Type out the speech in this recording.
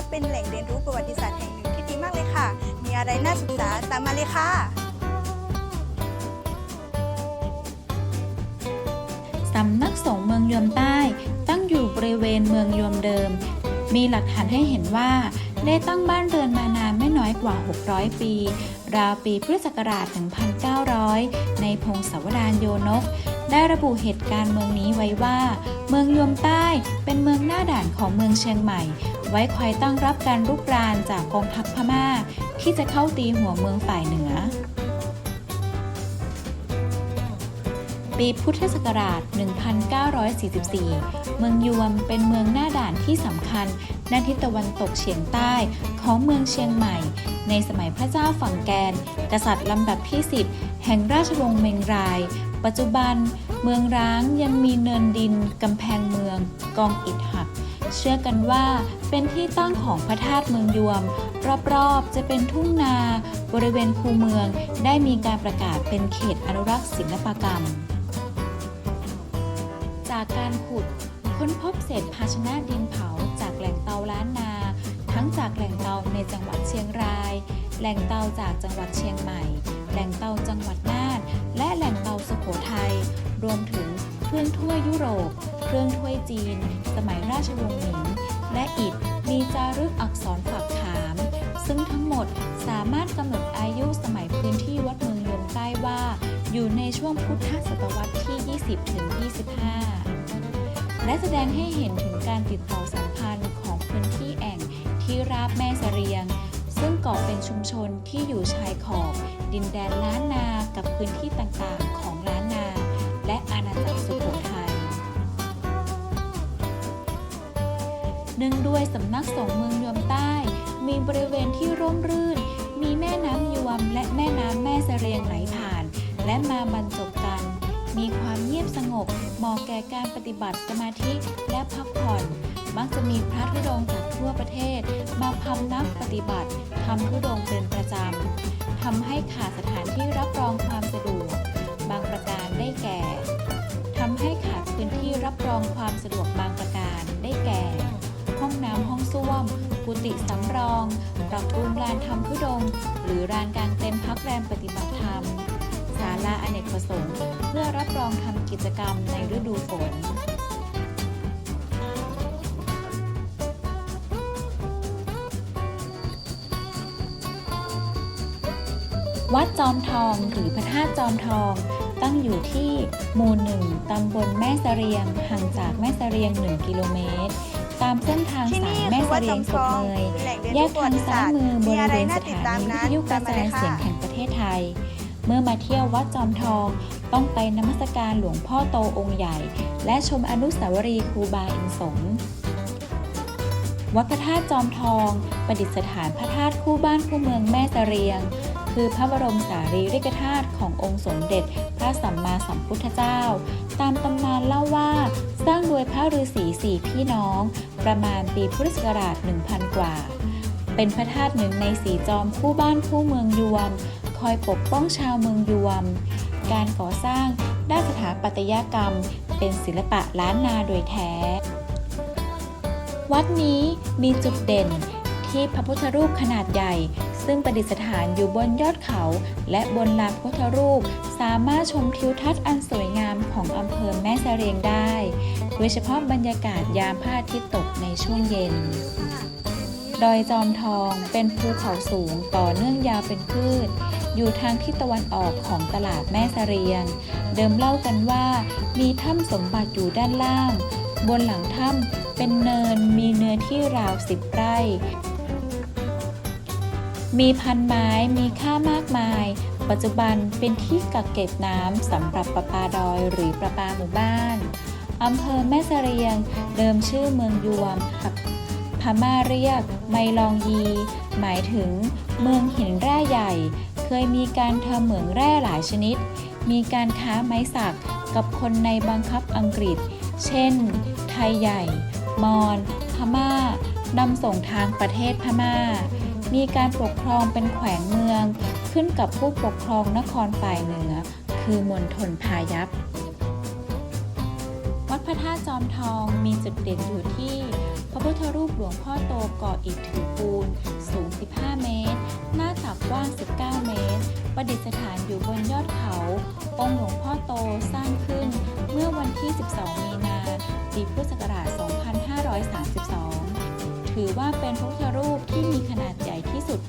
ับเป็นแหล่งเรียนรู้ประวัติศาสตร์แห่งหนึ่งที่ดีมากเลยค่ะ มีอะไรน่าศึกษาตามมาเลยค่ะ สำนักสงฆ์เมืองยมใต้ ตั้งอยู่บริเวณเมืองยมเดิม มีหลักฐานให้เห็นว่า ได้ตั้งบ้านเรือนมานานไม่น้อยกว่า 600 ปี ราวปีพุทธศักราช 1900 ในพงศาวดารโยนก ได้ระบุเหตุการณ์เมืองนี้ไว้ว่า เมืองยวมใต้เป็นเมืองหน้าด่านของเมืองเชียงใหม่ ไว้คอยตั้งรับการรุกรานจากกองทัพพม่า ที่จะเข้าตีหัวเมืองฝ่ายเหนือ ปีพุทธศักราช 1944 เมืองยวมเป็นเมืองหน้าด่านที่สำคัญด้านทิศตะวันตกเฉียงใต้ของเมืองเชียงใหม่ ในสมัยพระเจ้าฝั่งแกน กษัตริย์ลำดับที่ 10 แห่งราชวงศ์เมงราย ปัจจุบัน เมืองร้างยังมีเนินดินกำแพงเมือง กองอิฐหัก เชื่อกันว่าเป็นที่ตั้งของพระธาตุเมืองยวม รอบๆ จะเป็นทุ่งนา บริเวณคูเมืองได้มีการประกาศเป็นเขตอนุรักษ์ศิลปกรรม จากการขุด ค้นพบเศษภาชนะดินเผาจากแหล่งเตาล้านนา ทั้งจากแหล่งเตาในจังหวัดเชียงราย แหล่งเตาจากจังหวัดเชียงใหม่ แหล่งเตาจังหวัดน่าน และแหล่งเตาสุโขทัย รวมถึงเครื่องถ้วยยุโรป เครื่องถ้วยจีน สมัยราชวงศ์หมิง และอิฐมีจารึกอักษรฝักขาม ซึ่งทั้งหมดสามารถกำหนดอายุสมัยพื้นที่วัดเมืองยมใต้ว่า อยู่ในช่วงพุทธศตวรรษที่ 20 ถึง 25 และแสดงให้เห็นถึงการติดต่อสัมพันธ์ของพื้นที่แอ่งที่ราบแม่เสรียง ซึ่งก่อเป็นชุมชนที่อยู่ชายขอบ ดินแดนล้านนา กับพื้นที่ต่างๆ ของล้านนา และอาณาจักรสุโขทัยเนื่องด้วยสำนักสงฆ์เมืองยวมใต้ มีบริเวณที่ร่มรื่น มีแม่น้ำยวมและแม่น้ำแม่เสรียงไหลผ่าน และมาบรรจบกัน มีความเงียบสงบเหมาะแก่การปฏิบัติสมาธิและพักผ่อน มักจะมีพระธุดงค์จากทั่วประเทศ มาพำนักปฏิบัติทำธุดงค์เป็นประจำทำให้ขาดสถานที่รับรองความสะดวก บางประการได้แก่ทำให้ขาดพื้นที่รับรองความสะดวกบางประการได้แก่ ห้องน้ำห้องส้วมกุฏิสำรอง ปรับปรุงลานทำธุดง หรือลานกลางเต็นท์พักแรมปฏิบัติธรรม ศาลาอเนกประสงค์ เพื่อรับรองทำกิจกรรมในฤดูฝนวัดจอมทองหรือพระธาตุจอมทอง ตั้งอยู่ที่หมู่หนึ่งตำบลแม่เสรียง ห่างจากแม่เสรียง 1 กิโลเมตร ตามเส้นทางที่สายนี่แม่คือเสวัดรีจยองมสุทดองเมยเป็นแหล่งเรียนแยรู้กประวัทางติซ้าศายสตร์มือบมีริอะไรเวณสน่าติดถาตามนีวินั้นทยุกตาระมมาจาเลยยเสียงค่ะแห่งประเทศไทยเมื่อมาเที่ยววัดจอมทอง ต้องไปนมัสการหลวงพ่อโตองค์ใหญ่ และชมอนุสาวรีย์ครูบาอินสมวัดพระธาตุจอมทอง ประดิษฐานพระธาตุคู่บ้านคู่เมืองแม่เสรียง คือพระบรมสารีริกธาตุขององค์สมเด็จ พระสัมมาสัมพุทธเจ้า ตามตำนานเล่าว่าสร้างโดยพระฤาษีสี่พี่น้อง ประมาณปีพุทธศักราช 1000 กว่า เป็นพระธาตุหนึ่งในสีจอมคู่บ้านคู่เมืองยวม คอยปกป้องชาวเมืองยวม การก่อสร้างด้านสถาปัตยกรรม เป็นศิลปะล้านนาโดยแท้ วัดนี้มีจุดเด่นที่พระพุทธรูปขนาดใหญ่ ซึ่งประดิษฐานอยู่บนยอดเขา และบนลานพระพุทธรูป สามารถชมทิวทัศน์อันสวยงามของอำเภอแม่เสรียงได้ โดยเฉพาะบรรยากาศยามพระอาทิตย์ตกในช่วงเย็น ดอยจอมทองเป็นภูเขาสูงต่อเนื่องยาวเป็นพืช อยู่ทางทิศตะวันออกของตลาดแม่เสรียง เดิมเล่ากันว่า มีถ้ำสมบัติอยู่ด้านล่าง บนหลังถ้ำเป็นเนินมีเนื้อที่ราวสิบไร่ มีพันไม้มีค่ามากมาย ปัจจุบันเป็นที่กักเก็บน้ำสำหรับประปาดอยหรือประปาหมู่บ้านอำเภอแม่เสรียง เดิมชื่อเมืองยวม พม่าเรียกไมลองยี หมายถึง เมืองหินแร่ใหญ่ เคยมีการทำเหมืองแร่หลายชนิด มีการค้าไม้สักกับคนในบังคับอังกฤษ เช่น ไทยใหญ่ มอญพม่านำส่งทางประเทศพม่า มีการปกครองเป็นแขวงเมือง ขึ้นกับผู้ปกครองนครฝ่ายเหนือ คือมณฑลพายัพ วัดพระธาตุจอมทองมีจุดเด่นอยู่ที่ พระพุทธรูปหลวงพ่อโตก่ออิฐถือปูน สูง 15 เมตร หน้าตักกว้าง 19 เมตร ประดิษฐานอยู่บนยอดเขา องค์หลวงพ่อโตสร้างขึ้น เมื่อวันที่ 12 มีนาปีพุทธศักราช 2532 ถือว่าเป็นพระพุทธรูปที่มีขนาดใหญ่ที่สุด